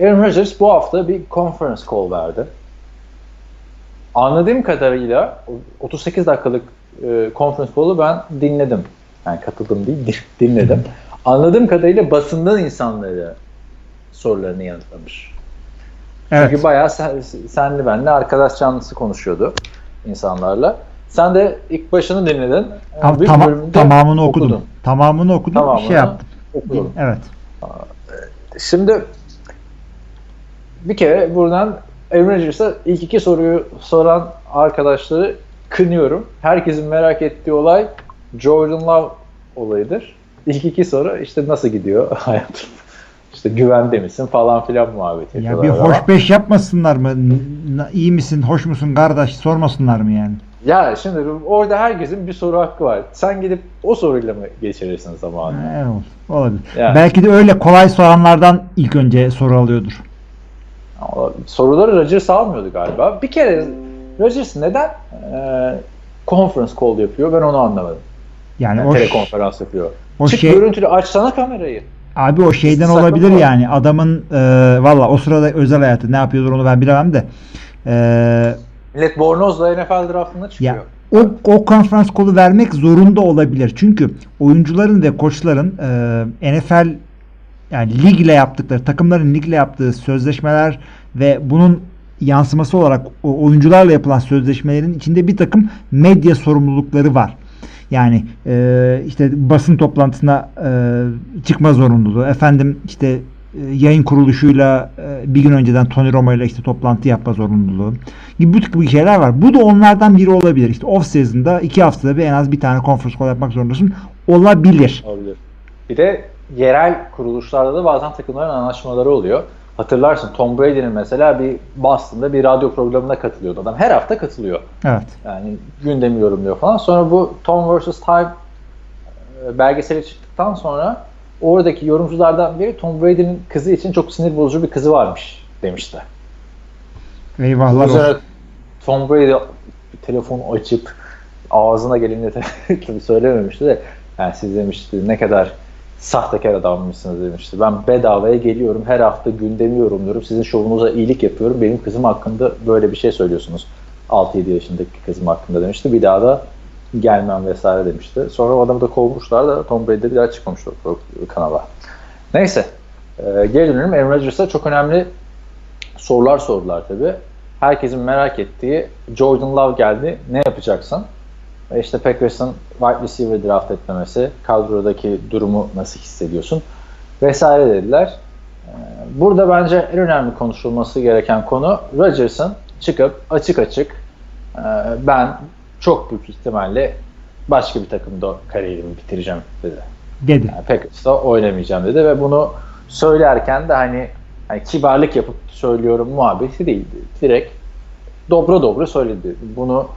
Aaron Rodgers bu hafta bir conference call verdi. Anladığım kadarıyla 38 dakikalık e, conference call'u ben dinledim. Yani katıldım değil, dinledim. Anladığım kadarıyla basından insanlara sorularını yanıtlamış. Evet. Çünkü bayağı sen, senli benli arkadaş canlısı konuşuyordu insanlarla. Sen de ilk başını dinledin. Tam, tam, tamamını okudum. okudun. Tamamını okudum. Tamamını şey yaptım. Okudum. Evet. Şimdi bir kere buradan Aaron Rodgers'a ilk iki soruyu soran arkadaşları kınıyorum. Herkesin merak ettiği olay Jordan Love olayıdır. İlk iki soru işte nasıl gidiyor hayatım? İşte güvende misin falan filan muhabbeti Ya bir hoş ama. beş yapmasınlar mı? İyi misin, hoş musun kardeş sormasınlar mı yani? Ya şimdi orada herkesin bir soru hakkı var. Sen gidip o soruyla mı geçirirsin zamanı? Evet, olabilir. Yani. Belki de öyle kolay soranlardan ilk önce soru alıyordur. Soruları Rodgers almıyordu galiba. Bir kere Rodgers neden e, conference call yapıyor ben onu anlamadım. Yani, yani o telekonferans yapıyor. O Çık şey, görüntülü açsana kamerayı. Abi o şeyden Sakın olabilir var. yani adamın e, valla o sırada özel hayatı ne yapıyordur onu ben bilemem de. E, Millet bornozla NFL draftında çıkıyor. Ya, o, o konferans kolu vermek zorunda olabilir. Çünkü oyuncuların ve koçların e, NFL yani ligle yaptıkları, takımların ligle yaptığı sözleşmeler ve bunun yansıması olarak oyuncularla yapılan sözleşmelerin içinde bir takım medya sorumlulukları var. Yani e, işte basın toplantısına e, çıkma zorunluluğu. Efendim işte e, yayın kuruluşuyla e, bir gün önceden Tony Romo ile işte toplantı yapma zorunluluğu gibi bu tip şeyler var. Bu da onlardan biri olabilir. İşte off season'da iki haftada bir en az bir tane conference call yapmak zorundasın. Olabilir. Olabilir. Bir de yerel kuruluşlarda da bazen takımların anlaşmaları oluyor. Hatırlarsın Tom Brady'nin mesela bir Boston'da bir radyo programına katılıyordu adam. Her hafta katılıyor. Evet. Yani gündemi yorumluyor falan. Sonra bu Tom vs. Time e, belgeseli çıktıktan sonra oradaki yorumculardan biri Tom Brady'nin kızı için çok sinir bozucu bir kızı varmış demişti. Eyvahlar olsun. Tom Brady telefonu açıp ağzına geleni tabii söylememişti de yani siz demişti ne kadar sahtekar adammışsınız demişti. Ben bedavaya geliyorum. Her hafta gündemi yorumluyorum. Sizin şovunuza iyilik yapıyorum. Benim kızım hakkında böyle bir şey söylüyorsunuz. 6-7 yaşındaki kızım hakkında demişti. Bir daha da gelmem vesaire demişti. Sonra o adamı da kovmuşlar da Tom Brady bir daha çıkmamıştı o kanala. Neyse. E, geri dönelim. Aaron Rodgers'a çok önemli sorular sordular tabii. Herkesin merak ettiği Jordan Love geldi. Ne yapacaksın? Ve işte Packers'ın wide receiver draft etmemesi, kadrodaki durumu nasıl hissediyorsun vesaire dediler. Ee, burada bence en önemli konuşulması gereken konu Rodgers'ın çıkıp açık açık e, ben çok büyük ihtimalle başka bir takımda kariyerimi bitireceğim dedi. Dedi. Yani Packers'ta oynamayacağım dedi ve bunu söylerken de hani, hani kibarlık yapıp söylüyorum muhabbeti değildi. Direkt dobra dobra söyledi. Bunu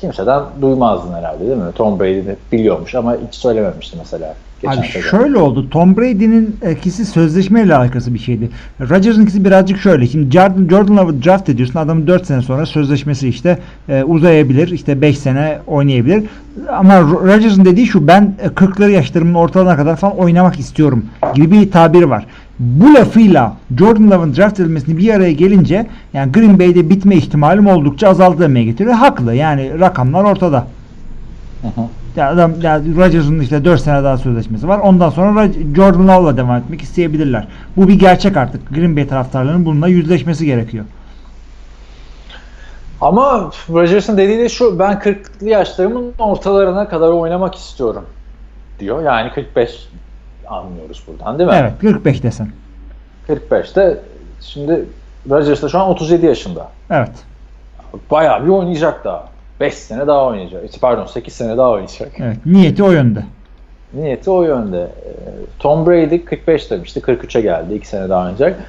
kimseden duymazdın herhalde değil mi? Tom Brady'ni biliyormuş ama hiç söylememişti mesela. Geçen Abi sezon. şöyle oldu. Tom Brady'nin ikisi sözleşmeyle alakası bir şeydi. Rodgers'ın ikisi birazcık şöyle. Şimdi Jordan, Jordan Love'ı draft ediyorsun. Adamın 4 sene sonra sözleşmesi işte e, uzayabilir. İşte 5 sene oynayabilir. Ama Rodgers'ın dediği şu ben 40'ları yaşlarımın ortalarına kadar falan oynamak istiyorum gibi bir tabir var bu lafıyla Jordan Love'ın draft edilmesini bir araya gelince yani Green Bay'de bitme ihtimalim oldukça azaldı demeye getiriyor. Haklı. Yani rakamlar ortada. Hı. Ya adam ya Rodgers'ın işte 4 sene daha sözleşmesi var. Ondan sonra Jordan Love'la devam etmek isteyebilirler. Bu bir gerçek artık. Green Bay taraftarlarının bununla yüzleşmesi gerekiyor. Ama Rodgers'ın dediği de şu ben 40'lı yaşlarımın ortalarına kadar oynamak istiyorum diyor. Yani 45 anlıyoruz buradan değil mi? Evet 45 desen. 45'te şimdi Rodgers da şu an 37 yaşında. Evet. Bayağı bir oynayacak daha. 5 sene daha oynayacak. Pardon 8 sene daha oynayacak. Evet. Niyeti o yönde. Niyeti o yönde. Ee, Tom Brady 45 demişti. 43'e geldi. 2 sene daha oynayacak.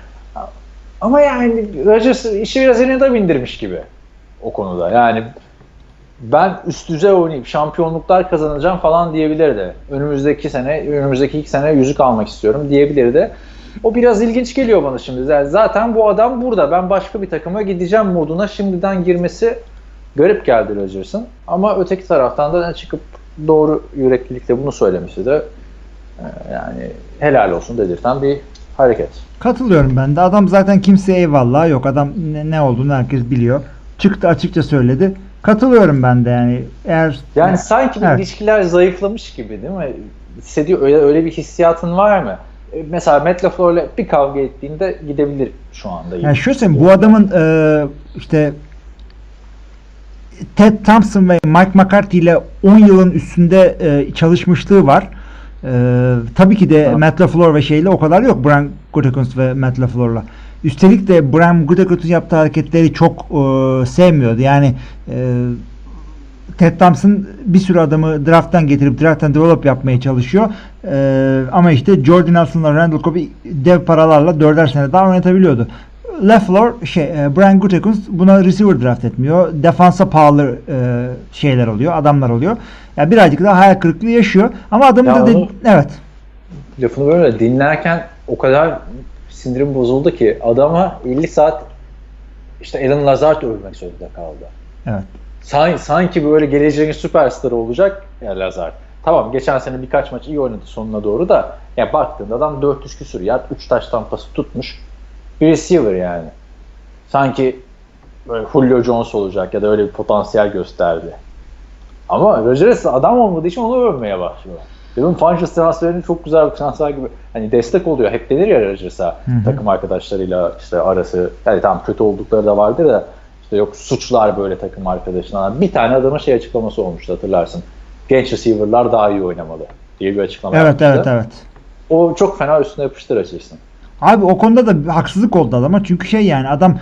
Ama yani Rodgers işi biraz eline de bindirmiş gibi o konuda. Yani ben üst düzey oynayıp şampiyonluklar kazanacağım falan diyebilirdi. Önümüzdeki sene, önümüzdeki iki sene yüzük almak istiyorum diyebilirdi. O biraz ilginç geliyor bana şimdi. Zaten bu adam burada. Ben başka bir takıma gideceğim moduna şimdiden girmesi garip geldi Rodgers'ın. Ama öteki taraftan da çıkıp doğru yüreklilikle bunu söylemesi de e, yani helal olsun dedirten bir hareket. Katılıyorum ben de. Adam zaten kimseye eyvallah yok. Adam ne olduğunu herkes biliyor. Çıktı açıkça söyledi. Katılıyorum ben de yani. Eğer Yani sanki bir Evet. ilişkiler zayıflamış gibi değil mi? Hissediyor öyle öyle bir hissiyatın var mı? E, Mesela Matt LaFleur'la bir kavga ettiğinde gidebilir şu anda. Yani şöyle bu adamın e, işte Ted Thompson ve Mike McCarthy ile 10 yılın üstünde e, çalışmışlığı var. E, tabii ki de Tamam. Matt LaFleur ve şeyle o kadar yok. Brian Gutekunst ve Matt LaFleur'la. Üstelik de Brian Gutekunst'un yaptığı hareketleri çok e, sevmiyordu. Yani e, Ted Thompson bir sürü adamı drafttan getirip drafttan develop yapmaya çalışıyor. Ee, ama işte Jordan Nelson'la Randall Cobb'ı dev paralarla dörder sene daha oynatabiliyordu. LaFleur, şey, e, Brian Gutekunst buna receiver draft etmiyor. Defansa pahalı e, şeyler oluyor, adamlar oluyor. Yani birazcık daha hayal kırıklığı yaşıyor. Ama adamın Ya da de- evet. Lafını böyle dinlerken o kadar sindirim bozuldu ki adama 50 saat işte Alan Lazard övmek zorunda kaldı. Evet. Sanki, sanki böyle geleceğin süperstarı olacak ya Lazard. Tamam geçen sene birkaç maç iyi oynadı sonuna doğru da ya baktığında adam 400 küsür yard 3 taş tampası tutmuş bir receiver yani. Sanki böyle Julio Jones olacak ya da öyle bir potansiyel gösterdi. Ama Rodgers adam olmadığı için onu övmeye başlıyor. Devin Funches transferinin çok güzel bir transfer gibi. Hani destek oluyor. Hep denir ya Rodgers'a takım arkadaşlarıyla işte arası. Yani tamam kötü oldukları da vardır da işte yok suçlar böyle takım arkadaşına. Bir tane adamın şey açıklaması olmuştu hatırlarsın. Genç receiver'lar daha iyi oynamalı diye bir açıklama Evet, yapmıştı. evet, evet. O çok fena üstüne yapıştır açırsın. Abi o konuda da bir haksızlık oldu adama. Çünkü şey yani adam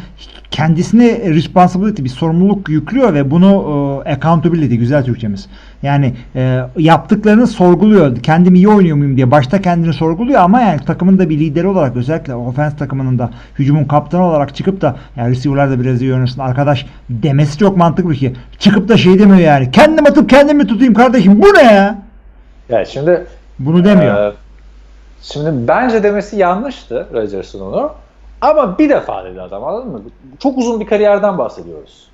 kendisine responsibility bir sorumluluk yüklüyor ve bunu e, accountability güzel Türkçemiz. Yani e, yaptıklarını sorguluyor. Kendim iyi oynuyor muyum diye başta kendini sorguluyor ama yani takımın da bir lideri olarak özellikle offense takımının da hücumun kaptanı olarak çıkıp da yani receiver'lar da biraz iyi oynasın arkadaş demesi çok mantıklı ki. Çıkıp da şey demiyor yani. Kendim atıp kendim mi tutayım kardeşim bu ne ya? Yani şimdi Bunu demiyor. Ee, şimdi bence demesi yanlıştı Rodgers'ın onu. Ama bir defa dedi adam anladın mı? Çok uzun bir kariyerden bahsediyoruz.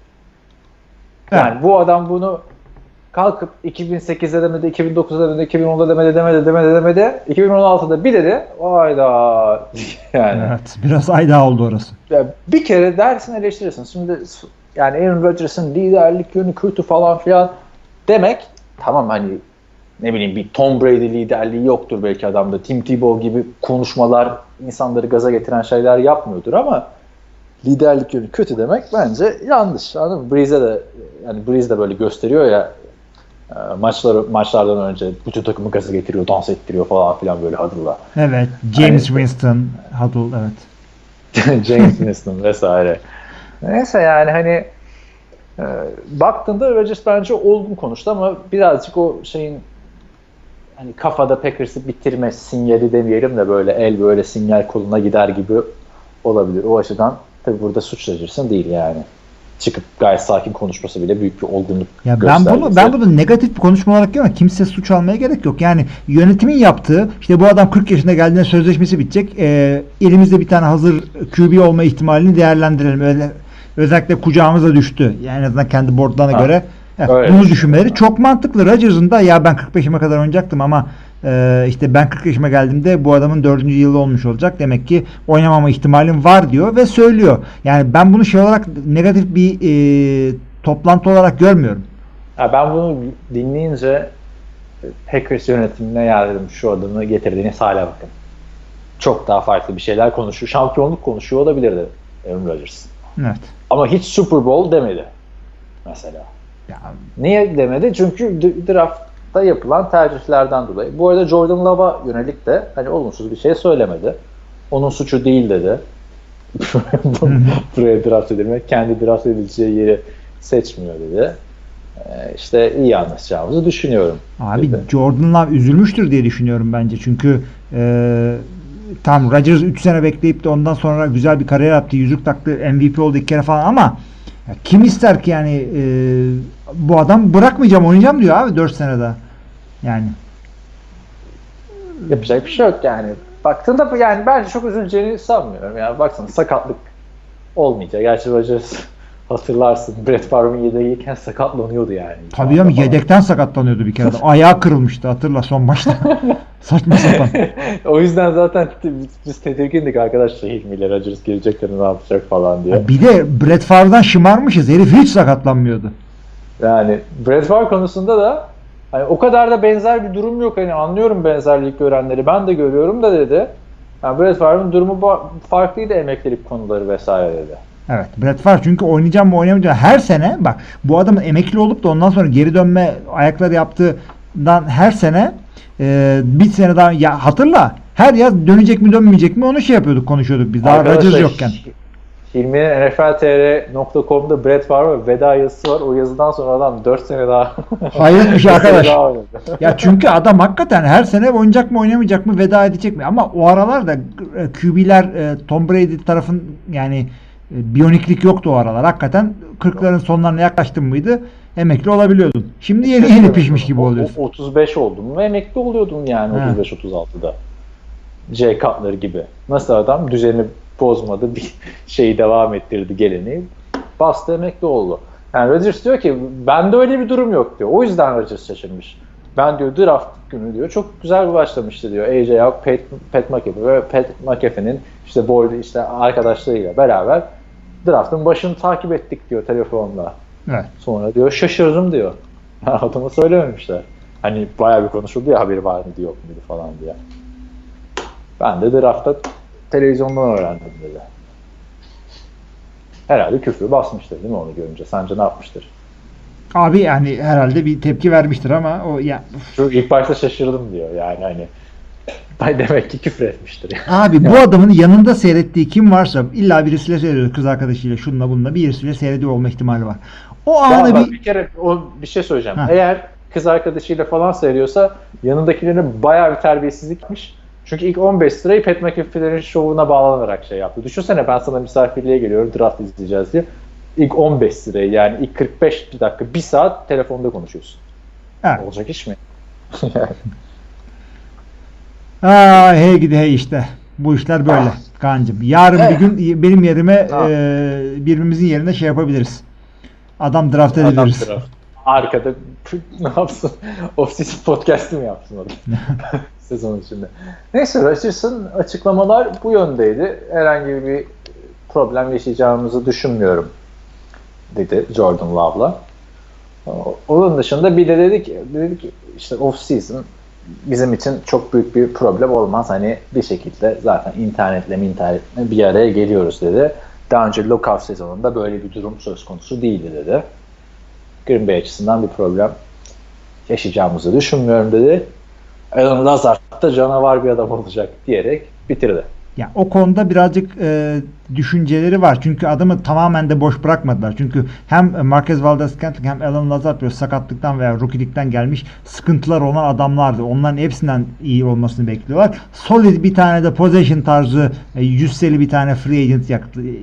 Yani Evet. bu adam bunu kalkıp 2008'de demedi, 2009'da demedi, 2010'da demedi, demedi, demedi, demedi. 2016'da bir dedi. Hayda. yani. Evet. Biraz ayda oldu orası. Ya bir kere dersin eleştirirsin. Şimdi yani Aaron Rodgers'ın liderlik yönü kötü falan filan demek tamam hani ne bileyim bir Tom Brady liderliği yoktur belki adamda. Tim Tebow gibi konuşmalar insanları gaza getiren şeyler yapmıyordur ama liderlik yönü kötü demek bence yanlış. Anladın mı? Breeze'e de yani Breeze de böyle gösteriyor ya e, maçları maçlardan önce bütün takımı gaza getiriyor, dans ettiriyor falan filan böyle Huddle'la. Evet. James Hani- Winston, Huddle evet. James Winston vesaire. Neyse yani hani e, baktığında Rodgers bence olgun konuştu ama birazcık o şeyin hani kafada Packers'ı bitirme sinyali demeyelim de böyle el böyle sinyal koluna gider gibi olabilir. O açıdan tabi burada suç Rodgers'ın değil yani. Çıkıp gayet sakin konuşması bile büyük bir olgunluk Ya ben bunu ben bunu negatif bir konuşma olarak görüyorum. Kimse suç almaya gerek yok. Yani yönetimin yaptığı işte bu adam 40 yaşında geldiğinde sözleşmesi bitecek. Ee, elimizde bir tane hazır QB olma ihtimalini değerlendirelim. Öyle özellikle kucağımıza düştü. Yani en azından kendi boardlarına Ha, göre evet, bunu düşünmeleri çok mantıklı. Rodgers'ın da ya ben 45'ime kadar oynayacaktım ama e, işte ben 40 yaşıma geldiğimde bu adamın 4. yılı olmuş olacak. Demek ki oynamama ihtimalim var diyor ve söylüyor. Yani ben bunu şey olarak negatif bir e, toplantı olarak görmüyorum. Ya ben bunu dinleyince Packers yönetimine ya dedim şu adamı getirdiğiniz hale bakın. Çok daha farklı bir şeyler konuşuyor. Şampiyonluk konuşuyor olabilirdi Aaron Rodgers. Evet. Ama hiç Super Bowl demedi mesela. Ya, Niye demedi? Çünkü draftta yapılan tercihlerden dolayı. Bu arada Jordan Love'a yönelik de hani olumsuz bir şey söylemedi. Onun suçu değil dedi. Buraya draft edilmek, kendi draft edileceği yeri seçmiyor dedi. Ee, işte iyi anlaşacağımızı düşünüyorum. Abi dedi. Jordan Love üzülmüştür diye düşünüyorum bence. Çünkü e, tam Rodgers 3 sene bekleyip de ondan sonra güzel bir kariyer yaptı. Yüzük taktı. MVP oldu iki kere falan ama ya kim ister ki yani e, bu adam bırakmayacağım oynayacağım diyor abi 4 sene daha. Yani Yapacak bir şey yok yani. Baktığında yani bence çok üzüleceğini sanmıyorum. Yani baksana sakatlık olmayacak. Gerçi Rodgers hatırlarsın Brett Favre'ın yedeğiyken sakatlanıyordu yani. tabii Falan. yedekten sakatlanıyordu bir kere. de. Ayağı kırılmıştı hatırla son maçta. Saçma sapan. o yüzden zaten biz tedirgindik arkadaşlar Hilmi ile Rodgers gelecekler ne yapacak falan diye. bir de Brett Favre'dan şımarmışız. Herif hiç sakatlanmıyordu. Yani Brett Favre konusunda da hani o kadar da benzer bir durum yok. Hani anlıyorum benzerlik görenleri. Ben de görüyorum da dedi. Yani Brett Favre'ın durumu farklıydı emeklilik konuları vesaire dedi. Evet. Brett Favre çünkü oynayacağım mı oynamayacağım her sene bak bu adamın emekli olup da ondan sonra geri dönme ayakları yaptığından her sene e, bir sene daha ya hatırla her yaz dönecek mi dönmeyecek mi onu şey yapıyorduk konuşuyorduk biz daha Rodgers yokken. Hilmi'nin NFLTR.com'da Brett Favre veda yazısı var. O yazıdan sonra adam 4 sene daha sene arkadaş. daha. Ya çünkü adam hakikaten her sene oynayacak mı oynamayacak mı veda edecek mi? Ama o aralarda e, QB'ler e, Tom Brady tarafın yani e, biyoniklik yoktu o aralar. Hakikaten 40'ların sonlarına yaklaştın mıydı emekli olabiliyordun. Şimdi yeni yeni pişmiş gibi oluyorsun. o- 35 oldum ve emekli oluyordum yani Ha. 35-36'da. J Cutler gibi. Nasıl adam düzeni bozmadı bir şeyi devam ettirdi geleneği. Bastı emekli oldu. Yani Rodgers diyor ki bende öyle bir durum yok diyor. O yüzden Rodgers şaşırmış. Ben diyor draft günü diyor çok güzel bir başlamıştı diyor. AJ Hawk, Pat, Pat McAfee ve Pat McAfee'nin işte board işte arkadaşlarıyla beraber draftın başını takip ettik diyor telefonla. Evet. Sonra diyor şaşırdım diyor. Adama söylememişler. Hani bayağı bir konuşuldu ya haberi var mıydı yok muydu falan diye. Ben de draftta televizyondan öğrendim dedi. Herhalde küfrü basmıştır değil mi onu görünce? Sence ne yapmıştır? Abi yani herhalde bir tepki vermiştir ama o ya Şu ilk başta şaşırdım diyor yani hani. Ay demek ki küfür etmiştir. Yani. Abi bu adamın yanında seyrettiği kim varsa illa birisiyle seyrediyor kız arkadaşıyla şunla bununla birisiyle seyrediyor olma ihtimali var. O anı bir bir kere o bir şey söyleyeceğim. Ha. Eğer kız arkadaşıyla falan seyrediyorsa yanındakilerine bayağı bir terbiyesizlik yapmış. Çünkü ilk 15 sırayı Pat McAfee'lerin şovuna bağlanarak şey yaptı. Düşünsene ben sana misafirliğe geliyorum draft izleyeceğiz diye. İlk 15 sırayı yani ilk 45 bir dakika bir saat telefonda konuşuyorsun. Evet. Olacak iş mi? Aa hey gidi hey işte. Bu işler böyle Ah. kancım. Yarın Evet. bir gün benim yerime Ah. e, birbirimizin yerine şey yapabiliriz. Adam draft Adam edebiliriz. draft. Arkada ne yapsın? Off-season podcast'ı mı yapsın orada? Sezon içinde. Neyse Rodgers'ın açıklamalar bu yöndeydi. Herhangi bir problem yaşayacağımızı düşünmüyorum dedi Jordan Love'la. Onun dışında bir de dedik, dedik işte off-season bizim için çok büyük bir problem olmaz. Hani bir şekilde zaten internetle internetle bir araya geliyoruz dedi. Daha önce lockout sezonunda böyle bir durum söz konusu değildi dedi. Green Bay açısından bir problem yaşayacağımızı düşünmüyorum dedi. Alan Lazard da canavar bir adam olacak diyerek bitirdi. Ya o konuda birazcık e, düşünceleri var. Çünkü adamı tamamen de boş bırakmadılar. Çünkü hem Marquez Valdez-Scantling hem Alan Lazard böyle sakatlıktan veya rookie'likten gelmiş sıkıntılar olan adamlardı. Onların hepsinden iyi olmasını bekliyorlar. Solid bir tane de possession tarzı e, yüzseli bir tane free agent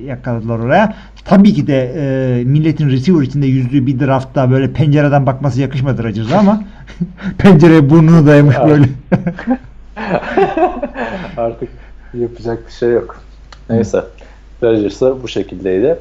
yakaladılar oraya. Tabii ki de e, milletin receiver içinde yüzdüğü bir draftta böyle pencereden bakması yakışmadı Rodgers'a ama pencereye burnunu dayamış böyle. Artık yapacak bir şey yok. Neyse. Rodgers'a bu şekildeydi.